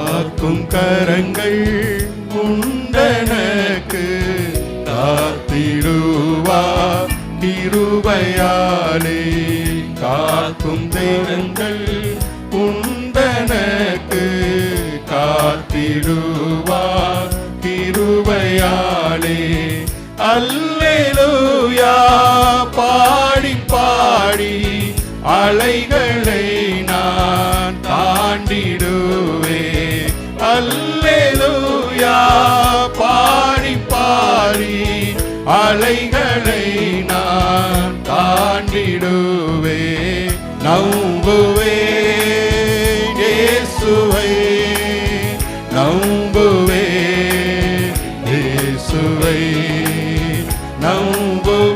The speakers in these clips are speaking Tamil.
காக்கும் கரங்கள் உண்டனக்கு காத்திடுவார் கிருபையாலே. காக்கும் தெய்வங்கள் உண்டனக்கு காத்திடுவார் கிருபையாலே. அல்லேலூயா பாடி பாடி அலை அல்லேலூயா பாடி பாடி அலைகளை நான் தாண்டிடுவே நம்புவே இயேசுவை நம்புவே இயேசுவை நம்புவே.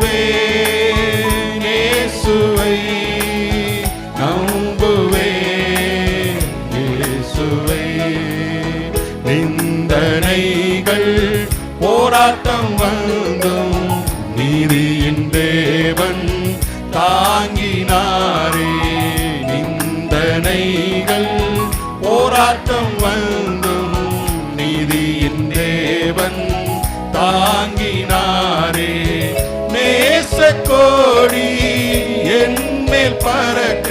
நிபந்தனைகள் போராட்டம் வந்தும் நீதியின் தேவன் தாங்கினாரே. நிந்தனைகள் போராட்டம் வந்தும் நீதியின் தேவன் தாங்கினாரே. நேச கோடி என் மேல் பறக்க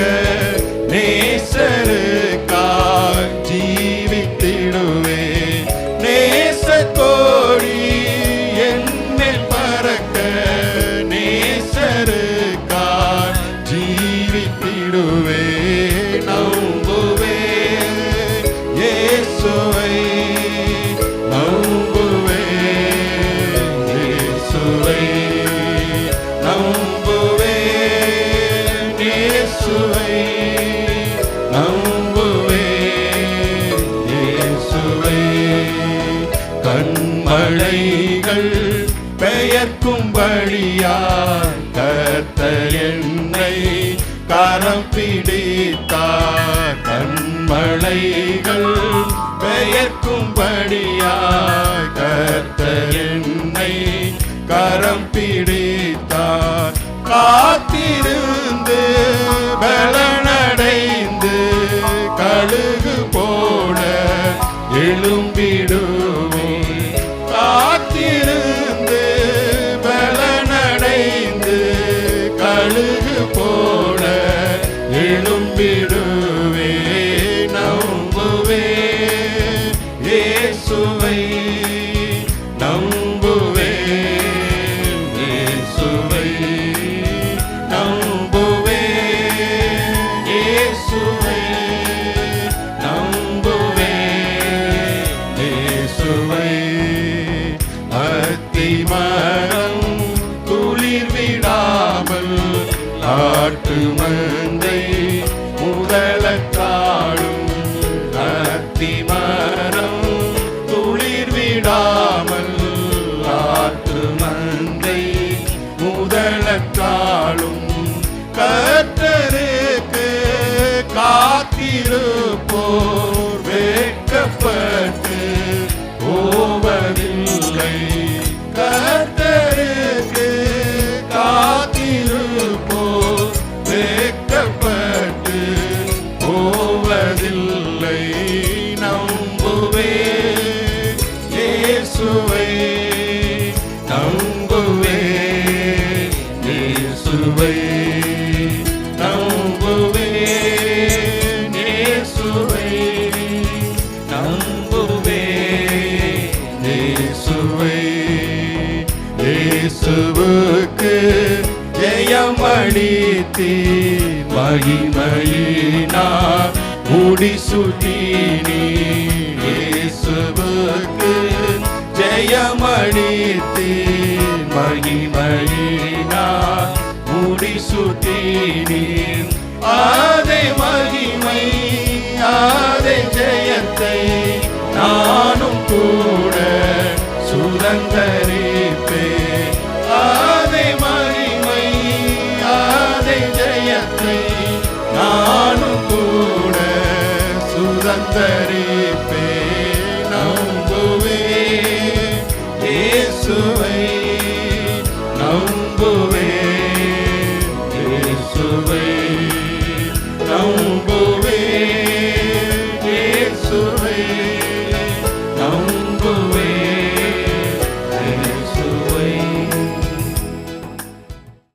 மழைகள் பெயர்க்கும் வழியார் கத்த என்னை கரம் பிடித்தார். கண்மழைகள் பெயர்க்கும்படியார் கத்த என்னை கரம் பிடித்தார். காத்திருந்து பலனடைந்து எழும்பிடுவே நம்புவே இயேசுவை நம்புவே இயேசுவை நம்புவே இயேசுவை நம்புவே இயேசுவை. அத்திமரம் துளிர் விடாமல் ஆட்டு மந்தை முதலக்காடும் அத்திமரம் துளிர் விடாமல் ஆற்று மந்தை முதலக்காலும் கத்தருக்கு காத்திருப்போர் வேட்கப்பட்டு போவதில்லை. கத்த இயேசுவுக்கு ஜெயமளித்தீ. மகிமையினார் முடிசூட்டினி இயேசுவுக்கு ஜெயமளித்தீ. மகிமையினார் முடிசூட்டினி ஆதை மகிமை ஆதை ஜெயத்தை நானும் கூட சுதந்தரிப்பே நானும் கூட சுதந்தரிப்பே